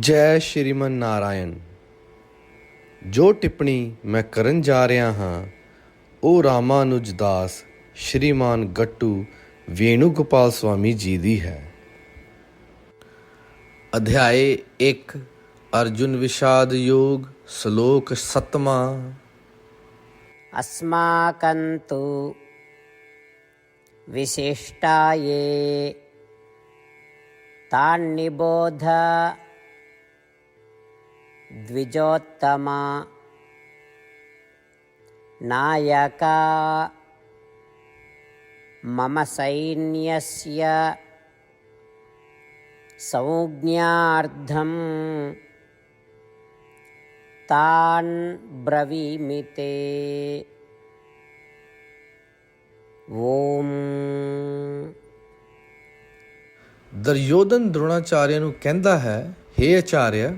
ਜੈ ਸ਼੍ਰੀਮਨ ਨਾਰਾਇਣ ਜੋ ਟਿੱਪਣੀ ਮੈਂ ਕਰਨ ਜਾ ਰਿਹਾ ਹਾਂ ਉਹ ਰਾਮਾਨੁਜ ਦਾਸ ਸ਼੍ਰੀਮਾਨ ਗੱਟੂ ਵੇਣੂ ਗੋਪਾਲ ਸਵਾਮੀ ਜੀ ਦੀ ਹੈ ਅਧਿਆਏ 1 ਅਰਜੁਨ ਵਿਸ਼ਾਦ ਯੋਗ ਸ਼ਲੋਕ 7ਵਾਂ अस्माकं तु विशिष्टा ये तान्निबोध द्विजोत्तमा नायका मम सैन्यस्य संज्ञार्थम् तान् ब्रवीमि ते ॐ ਦੁਰਯੋਧਨ ਦ੍ਰੋਣਾਚਾਰਿਆ ਨੂੰ ਕਹਿੰਦਾ ਹੈ हे ਆਚਾਰਿਆ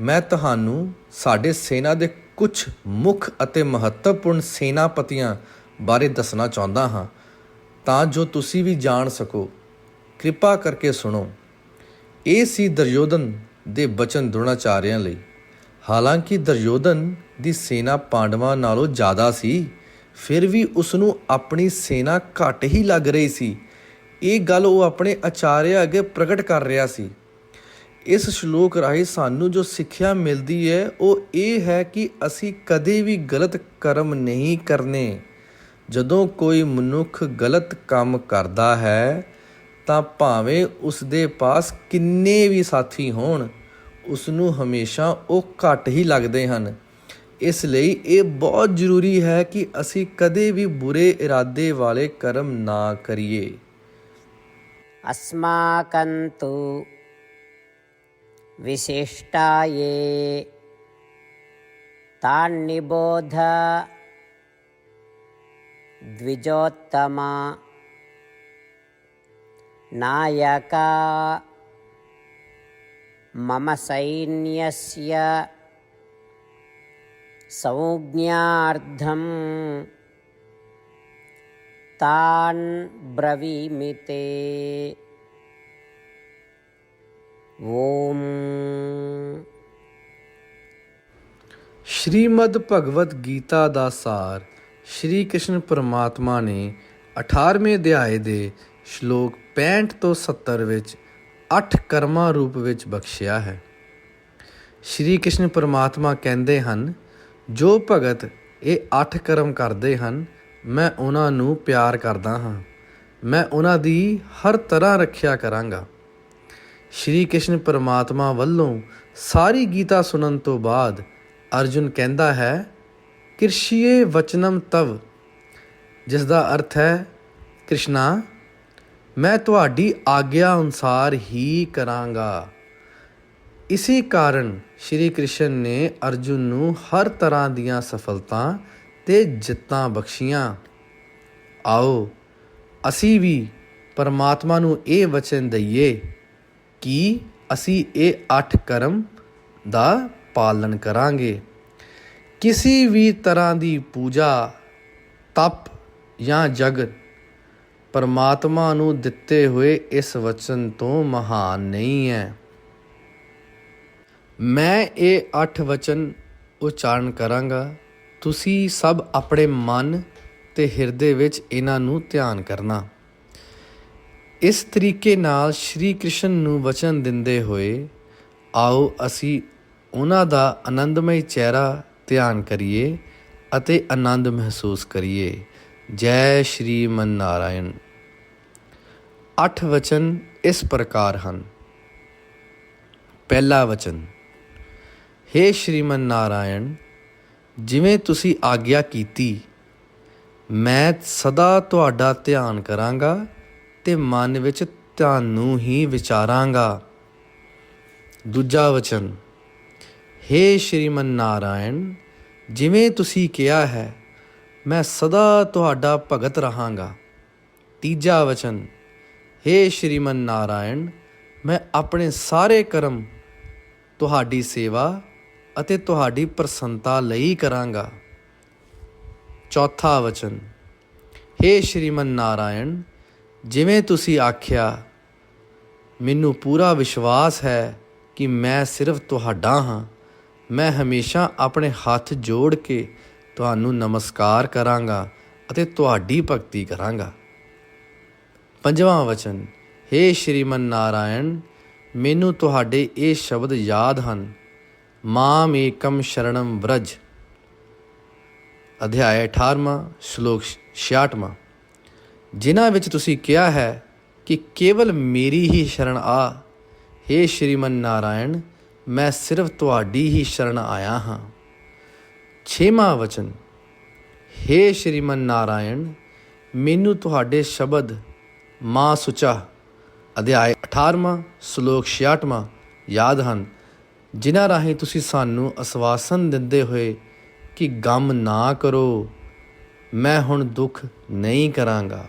ਮੈਂ ਤੁਹਾਨੂੰ ਸਾਡੇ ਸੈਨਾ ਦੇ ਕੁਝ ਮੁੱਖ ਅਤੇ ਮਹੱਤਵਪੂਰਨ ਸੈਨਾਪਤੀਆਂ ਬਾਰੇ ਦੱਸਣਾ ਚਾਹੁੰਦਾ ਹਾਂ, ਤਾਂ ਜੋ ਤੁਸੀਂ ਵੀ ਜਾਣ ਸਕੋ। ਕਿਰਪਾ ਕਰਕੇ ਸੁਣੋ। ਇਹ ਸੀ ਦਰਯੋਧਨ ਦੇ ਬਚਨ ਦ੍ਰੋਣਾਚਾਰਿਆਂ ਲਈ। ਹਾਲਾਂਕਿ ਦਰਯੋਧਨ ਦੀ ਸੈਨਾ ਪਾਂਡਵਾਂ ਨਾਲੋਂ ਜ਼ਿਆਦਾ ਸੀ, ਫਿਰ ਵੀ ਉਸ ਨੂੰ ਆਪਣੀ ਸੈਨਾ ਘੱਟ ਹੀ ਲੱਗ ਰਹੀ ਸੀ। ਇਹ ਗੱਲ ਉਹ ਆਪਣੇ ਆਚਾਰਿਆ ਅੱਗੇ ਪ੍ਰਗਟ ਕਰ ਰਿਹਾ ਸੀ। ਇਸ ਸ਼ਲੋਕ ਰਾਹੀਂ ਸਾਨੂੰ ਜੋ ਸਿੱਖਿਆ ਮਿਲਦੀ ਹੈ, ਉਹ ਇਹ ਹੈ ਕਿ ਅਸੀਂ ਕਦੇ ਵੀ ਗਲਤ ਕਰਮ ਨਹੀਂ ਕਰਨੇ। ਜਦੋਂ ਕੋਈ ਮਨੁੱਖ ਗਲਤ ਕੰਮ ਕਰਦਾ ਹੈ, ਤਾਂ ਭਾਵੇਂ ਉਸ ਦੇ ਪਾਸ ਕਿੰਨੇ ਵੀ ਸਾਥੀ ਹੋਣ, ਉਸ ਨੂੰ ਹਮੇਸ਼ਾ ਉਹ ਘੱਟ ਹੀ ਲੱਗਦੇ ਹਨ। ਇਸ ਲਈ ਇਹ ਬਹੁਤ ਜ਼ਰੂਰੀ ਹੈ ਕਿ ਅਸੀਂ ਕਦੇ ਵੀ ਬੁਰੇ ਇਰਾਦੇ ਵਾਲੇ ਕਰਮ ਨਾ ਕਰੀਏ। ਅਸਮਾਕੰਤੂ विशिष्टा ये। तान्निबोध द्विजोत्तमा। नायका मम सैन्यस्य संज्ञार्थम् तान् ब्रवीमि ते ॐ। ਸ਼੍ਰੀਮਦ ਭਗਵਤ ਗੀਤਾ ਦਾ ਸਾਰ ਸ਼੍ਰੀ ਕ੍ਰਿਸ਼ਨ ਪਰਮਾਤਮਾ ਨੇ 18ਵੇਂ ਅਧਿਆਏ ਦੇ ਸ਼ਲੋਕ 65 ਤੋਂ 70 ਵਿੱਚ 8 ਕਰਮਾਂ ਰੂਪ ਵਿੱਚ ਬਖਸ਼ਿਆ ਹੈ ਸ਼੍ਰੀ ਕ੍ਰਿਸ਼ਨ ਪਰਮਾਤਮਾ ਕਹਿੰਦੇ ਹਨ ਜੋ ਭਗਤ ਇਹ 8 ਕਰਮ ਕਰਦੇ ਹਨ ਮੈਂ ਉਹਨਾਂ ਨੂੰ ਪਿਆਰ ਕਰਦਾ ਹਾਂ ਮੈਂ ਉਹਨਾਂ ਦੀ ਹਰ ਤਰ੍ਹਾਂ ਰੱਖਿਆ ਕਰਾਂਗਾ ਸ਼੍ਰੀ ਕ੍ਰਿਸ਼ਨ ਪਰਮਾਤਮਾ ਵੱਲੋਂ ਸਾਰੀ ਗੀਤਾ ਸੁਣਨ ਤੋਂ ਬਾਅਦ ਅਰਜੁਨ ਕਹਿੰਦਾ ਹੈ, ਕਿਰਸ਼ੀਏ ਵਚਨਮ ਤਵ ਜਿਸ ਦਾ ਅਰਥ ਹੈ, ਕ੍ਰਿਸ਼ਨਾ, ਮੈਂ ਤੁਹਾਡੀ ਆਗਿਆ ਅਨੁਸਾਰ ਹੀ ਕਰਾਂਗਾ। ਇਸੇ ਕਾਰਨ ਸ਼੍ਰੀ ਕ੍ਰਿਸ਼ਨ ਨੇ ਅਰਜੁਨ ਨੂੰ ਹਰ ਤਰ੍ਹਾਂ ਦੀਆਂ ਸਫਲਤਾਂ ਤੇ ਜਿੱਤਾਂ ਬਖਸ਼ੀਆਂ। ਆਓ, ਅਸੀਂ ਵੀ ਪਰਮਾਤਮਾ ਨੂੰ ਇਹ ਵਚਨ ਦਈਏ ਕਿ ਅਸੀਂ ਇਹ ਅੱਠ ਕਰਮ ਦਾ ਪਾਲਣ ਕਰਾਂਗੇ? ਕਿਸੇ ਵੀ ਤਰ੍ਹਾਂ ਦੀ ਪੂਜਾ, ਤਪ ਜਾਂ ਜਗਤ ਪਰਮਾਤਮਾ ਨੂੰ ਦਿੱਤੇ ਹੋਏ ਇਸ ਵਚਨ ਤੋਂ ਮਹਾਨ ਨਹੀਂ ਹੈ। ਮੈਂ ਇਹ ਅੱਠ ਵਚਨ ਉਚਾਰਨ ਕਰਾਂਗਾ। ਤੁਸੀਂ ਸਭ ਆਪਣੇ ਮਨ ਤੇ ਹਿਰਦੇ ਵਿੱਚ ਇਹਨਾਂ ਨੂੰ ਧਿਆਨ ਕਰਨਾ। ਇਸ ਤਰੀਕੇ ਨਾਲ ਸ਼੍ਰੀ ਕ੍ਰਿਸ਼ਨ ਨੂੰ ਵਚਨ ਦਿੰਦੇ ਹੋਏ, ਆਓ ਅਸੀਂ ਉਹਨਾਂ ਦਾ ਆਨੰਦਮਈ ਚਿਹਰਾ ਧਿਆਨ ਕਰੀਏ ਅਤੇ ਆਨੰਦ ਮਹਿਸੂਸ ਕਰੀਏ। ਜੈ ਸ਼੍ਰੀ ਮਨ ਨਾਰਾਇਣ ਅੱਠ ਵਚਨ ਇਸ ਪ੍ਰਕਾਰ ਹਨ। ਪਹਿਲਾ ਵਚਨ हे ਸ਼੍ਰੀਮਨ ਨਾਰਾਇਣ ਜਿਵੇਂ ਤੁਸੀਂ ਆਗਿਆ ਕੀਤੀ, ਮੈਂ ਸਦਾ ਤੁਹਾਡਾ ਧਿਆਨ ਕਰਾਂਗਾ ਤੇ ਮਨ ਵਿੱਚ ਤੁਹਾਨੂੰ ਹੀ ਵਿਚਾਰਾਂਗਾ ਦੂਜਾ ਵਚਨ हे ਸ਼੍ਰੀਮਨ ਨਾਰਾਇਣ ਜਿਵੇਂ ਤੁਸੀਂ ਕਿਹਾ ਹੈ ਮੈਂ ਸਦਾ ਤੁਹਾਡਾ ਭਗਤ ਰਹਾਂਗਾ ਤੀਜਾ ਵਚਨ हे ਸ਼੍ਰੀਮਨ ਨਾਰਾਇਣ ਮੈਂ ਆਪਣੇ ਸਾਰੇ ਕਰਮ ਤੁਹਾਡੀ ਸੇਵਾ ਅਤੇ ਤੁਹਾਡੀ ਪ੍ਰਸੰਨਤਾ ਲਈ ਕਰਾਂਗਾ ਚੌਥਾ ਵਚਨ हे ਸ਼੍ਰੀਮਨ ਨਾਰਾਇਣ ਜਿਵੇਂ ਤੁਸੀਂ ਆਖਿਆ, ਮੈਨੂੰ ਪੂਰਾ ਵਿਸ਼ਵਾਸ ਹੈ ਕਿ ਮੈਂ ਸਿਰਫ ਤੁਹਾਡਾ ਹਾਂ। ਮੈਂ ਹਮੇਸ਼ਾ ਆਪਣੇ ਹੱਥ ਜੋੜ ਕੇ ਤੁਹਾਨੂੰ ਨਮਸਕਾਰ ਕਰਾਂਗਾ ਅਤੇ ਤੁਹਾਡੀ ਭਗਤੀ ਕਰਾਂਗਾ। ਪੰਜਵਾਂ ਵਚਨ हे ਸ਼੍ਰੀਮਨ ਨਾਰਾਇਣ, ਮੈਨੂੰ ਤੁਹਾਡੇ ਇਹ ਸ਼ਬਦ ਯਾਦ ਹਨ। ਮਾਮ ਏਕਮ ਸ਼ਰਣਮ ਵਰਜ। ਅਧਿਆਇ 18ਵਾਂ ਸ਼ਲੋਕ 66ਵਾਂ ਜਿਨ੍ਹਾਂ ਵਿੱਚ ਤੁਸੀਂ ਕਿਹਾ ਹੈ ਕਿ ਕੇਵਲ ਮੇਰੀ ਹੀ ਸ਼ਰਨ ਆ। हे ਸ਼੍ਰੀਮਨ ਨਾਰਾਇਣ, ਮੈਂ ਸਿਰਫ ਤੁਹਾਡੀ ਹੀ ਸ਼ਰਨ ਆਇਆ ਹਾਂ। ਛੇਵਾਂ ਵਚਨ हे ਸ਼੍ਰੀਮਨ ਨਾਰਾਇਣ, ਮੈਨੂੰ ਤੁਹਾਡੇ ਸ਼ਬਦ ਮਾਂ ਸੁਚਾ ਅਧਿਆਇ 18ਵਾਂ ਸ਼ਲੋਕ 66ਵਾਂ ਯਾਦ ਹਨ, ਜਿਨ੍ਹਾਂ ਰਾਹੀਂ ਤੁਸੀਂ ਸਾਨੂੰ ਅਸਵਾਸਨ ਦਿੰਦੇ ਹੋਏ ਕਿ ਗਮ ਨਾ ਕਰੋ, ਮੈਂ ਹੁਣ ਦੁੱਖ ਨਹੀਂ ਕਰਾਂਗਾ।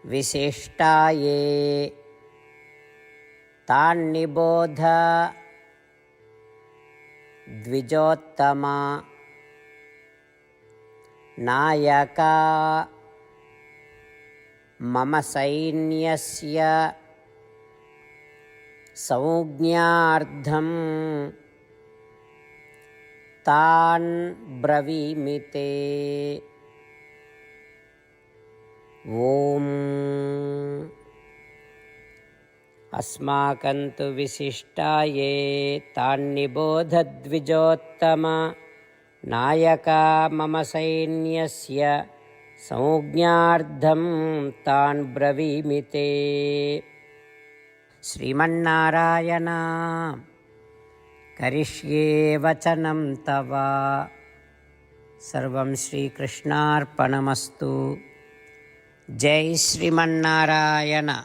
तु विशिष्टाये तान्निबोध द्विजोत्तमा नायका मम सैन्यस्य संज्ञार्थम् तान् ब्रवीमि ते ॐ। अस्माकं तु विशिष्टाये तान्निबोधद्विजोत्तम। नायका मम सैन्यस्य संज्ञार्थं तान् ब्रवीमि ते। श्रीमन्नारायण करिष्ये वचनं तव। सर्वं श्रीकृष्णार्पणमस्तु జై శ్రీమన్నారాయణ.